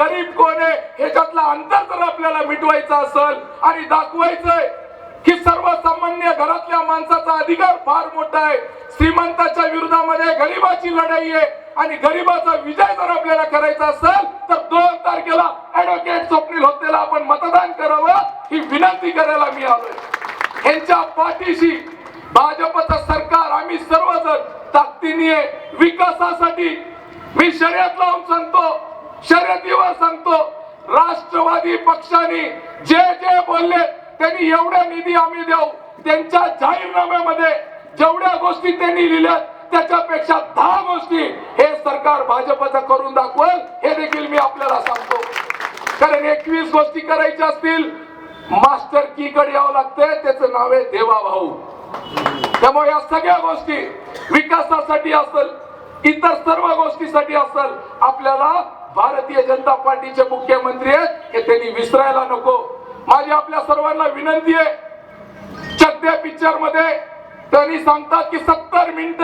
गरीब कोण आहे? ह्याच्यातला अंतर जर आपल्याला मिटवायचा असेल आणि दाखवायचंय की सर्वसामान्य घरातल्या माणसाचा अधिकार फार मोठा आहे. श्रीमंताच्या विरोधामध्ये गरिबाची लढाई आहे आणि गरिबाचा विजय जर आपल्याला करायचा असेल तर दोन तारखेला ऍडव्होकेट स्वप्नील होतेला आपण मतदान करावं ही विनंती करायला मी आलोय. यांच्या पाठीशी भाजपचं सरकार आम्ही सर्वजण ताकदीने विकासासाठी मी शर्यत लावून सांगतो शर्यतीवर सांगतो राष्ट्रवादी पक्षाने जे जे बोलले त्यांनी एवढा निधी आम्ही देऊ. त्यांच्या जाहीरनाम्यामध्ये जेवढ्या गोष्टी त्यांनी लिहिल्या त्याच्यापेक्षा दहा गोष्टी हे सरकार भाजपचं करून दाखवल. हे देखील मी आपल्याला सांगतो. कारण एकवीस गोष्टी करायच्या असतील मास्टर की कडे यावं लागते त्याचं नाव आहे देवा भाऊ त्यामुळे या सगळ्या गोष्टी विकासासाठी असेल इतर सर्व गोष्टीसाठी असेल आपल्याला भारतीय जनता पार्टीचे मुख्यमंत्री आहेत हे त्यांनी विसरायला नको. माझी आपल्या सर्वांना विनंती आहे चड्डे पिक्चरमध्ये त्यांनी सांगतात की सत्तर मिनिट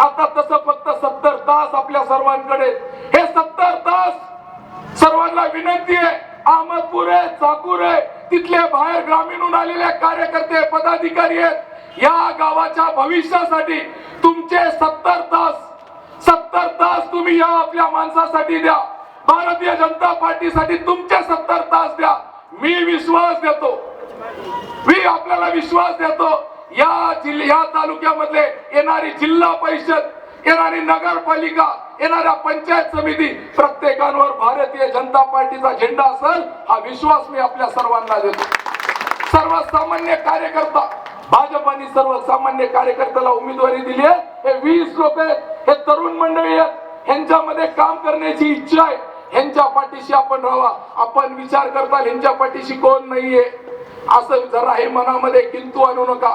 आता तसं फक्त सत्तर तास आपल्या सर्वांकडे हे सत्तर तास सर्वांना विनंती आहे अहमदपूर आहे चाकूर आहे तिथले बाहेर ग्रामीणहून आलेले कार्यकर्ते पदाधिकारी आहेत. या गावाच्या भविष्यासाठी तुमचे सत्तर तास सत्तर तास तुम्ही या आपल्या माणसासाठी द्या. भारतीय जनता पार्टीसाठी तुमचे सत्तर तास द्या. मी विश्वास देतो. मी आपल्याला विश्वास देतो. या जिल्ह्या या तालुक्यामधले येणारी जिल्हा परिषद येणारी नगरपालिका येणाऱ्या पंचायत समिती प्रत्येकांवर भारतीय जनता पार्टीचा झेंडा असेल हा विश्वास मी आपल्या सर्वांना देतो. सर्वसामान्य कार्यकर्ता भाजपाने सर्वसामान्य कार्यकर्त्याला उमेदवारी दिली आहे. हे वीस लोक हे तरुण मंडळी यांच्यामध्ये ह्यांच्यामध्ये काम करण्याची इच्छा आहे. ह्यांच्या पाठीशी आपण राहावा. आपण विचार करता ह्यांच्या पाठीशी कोण नाहीये? असं जरा हे मनामध्ये किंतू आणू नका.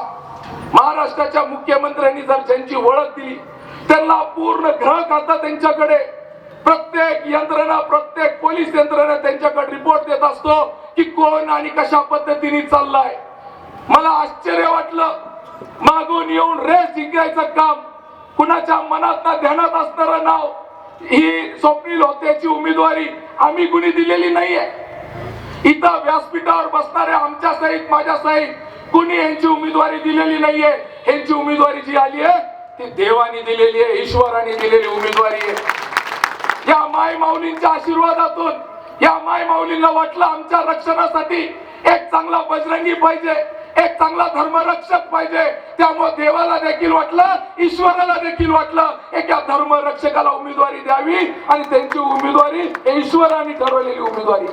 महाराष्ट्राच्या मुख्यमंत्र्यांनी जर ज्यांची ओळख दिली त्यांना पूर्ण ग्रह खाता त्यांच्याकडे. प्रत्येक यंत्रणा प्रत्येक पोलीस यंत्रणा त्यांच्याकडे रिपोर्ट देत असतो की कोण आणि कशा पद्धतीने चाललाय. मला आश्चर्य वाटलं. मागून येऊन रेस जिंकायचं काम कुणाच्या मनात ना ध्यानात असणारं नाव ही स्वप्नील होत्याची उमेदवारी आम्ही कुणी दिलेली नाहीये. इथं व्यासपीठावर बसणाऱ्या आमच्या सहित माझ्या सहित कुणी यांची उमेदवारी दिलेली नाहीये. यांची उमेदवारी जी आली आहे ती देवानी दिलेली आहे ईश्वराने दिलेली उमेदवारी आहे. या माय माऊलींच्या आशीर्वादातून या माय माऊलींना वाटलं आमच्या रक्षणासाठी एक चांगला बजरंगी पाहिजे. एक चांगला धर्मरक्षक पाहिजे. त्यामुळे देवाला देखील वाटलं ईश्वराला देखील वाटलं. एका धर्मरक्षकाला उमेदवारी द्यावी आणि त्यांची उमेदवारी ईश्वराने ठरवलेली उमेदवारी.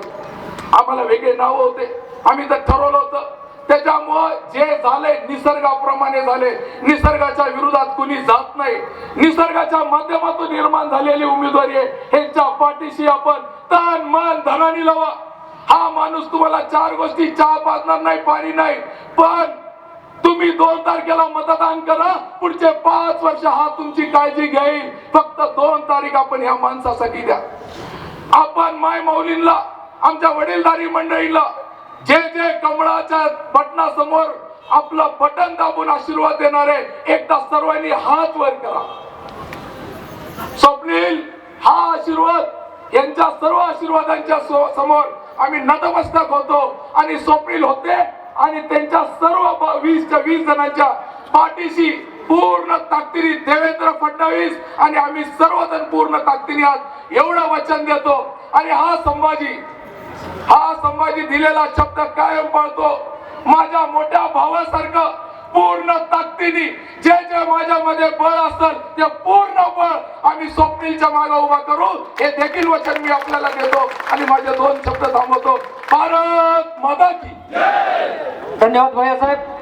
आम्हाला वेगळे नाव होते. आम्ही तर ठरवलं होतं. त्याच्यामुळं जे झाले निसर्गाप्रमाणे झाले निसर्गाच्या विरोधात कुणी जात नाही. निसर्गाच्या माध्यमातून निर्माण झालेली उमेदवारी आहे. ह्यांच्या पाठीशी आपण तन मन धनाने लावा. हा माणूस तुम्हाला चार गोष्टी चहा पाजणार नाही पाणी नाही पण तुम्ही दोन तारखेला मतदान करा. पुढचे पाच वर्ष हा तुमची काळजी घेईल. फक्त दोन तारीख आपण ह्या माणसासाठी द्या. आपण माय माऊलींना आमच्या वडीलधारी मंडळीला जे जे कमळाच्या बटनासमोर आपलं बटन दाबून आशीर्वाद देणारे एकदा सर्वांनी हात वर करा. स्वप्नील हा आशीर्वाद यांच्या सर्व आशीर्वादांच्या सो- समोर आम्ही नतमस्तक होतो आणि स्वप्नील होते आणि त्यांच्या सर्व वीसच्या वीस जणांच्या पाठीशी पूर्ण ताकदीने देवेंद्र फडणवीस आणि आम्ही सर्वजण पूर्ण ताकदीने आज एवढं वचन देतो. आणि हा संभाजी हा संभाजी दिलेला शब्द कायम पाळतो. माझ्या मोठ्या भावासारखं पूर्ण ताकदीने जे जे माझ्यामध्ये बळ असेल ते पूर्ण बळ आम्ही स्वप्नीलच्या मागे उभा करू. हे देखील वचन मी आपल्याला देतो आणि माझे दोन शब्द थांबवतो. भारत माता की धन्यवाद भैया साहेब.